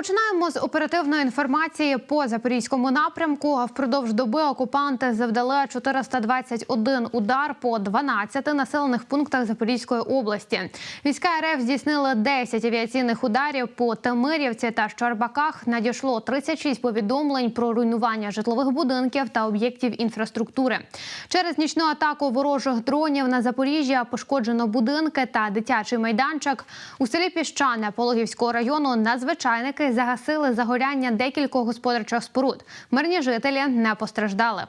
Починаємо з оперативної інформації по запорізькому напрямку. Впродовж доби окупанти завдали 421 удар по 12 населених пунктах Запорізької області. Війська РФ здійснили 10 авіаційних ударів по Темирівці та Щербаках. Надійшло 36 повідомлень про руйнування житлових будинків та об'єктів інфраструктури. Через нічну атаку ворожих дронів на Запоріжжя пошкоджено будинки та дитячий майданчик. У селі Піщане Пологівського району надзвичайники загасили загоряння декількох господарчих споруд. Мирні жителі не постраждали.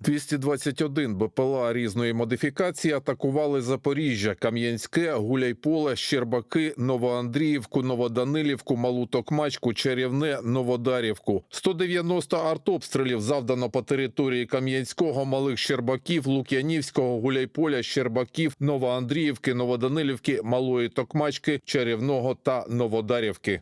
221 БПЛА різної модифікації атакували Запоріжжя, Кам'янське, Гуляйполе, Щербаки, Новоандріївку, Новоданилівку, Малу Токмачку, Чарівне, Новодарівку. 190 артобстрілів завдано по території Кам'янського, Малих Щербаків, Лук'янівського, Гуляйполя, Щербаків, Новоандріївки, Новоданилівки, Малої Токмачки, Чарівного та Новодарівки.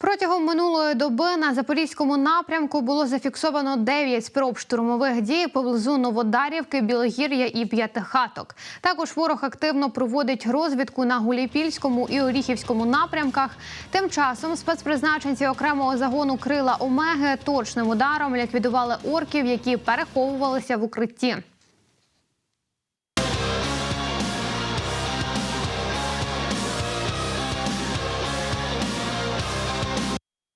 Протягом минулої доби на запорізькому напрямку було зафіксовано 9 спроб штурмових дій поблизу Новодарівки, Білогір'я і П'ятихаток. Також ворог активно проводить розвідку на Гулійпільському і Оріхівському напрямках. Тим часом спецпризначенці окремого загону крила Омеги точним ударом ліквідували орків, які переховувалися в укритті.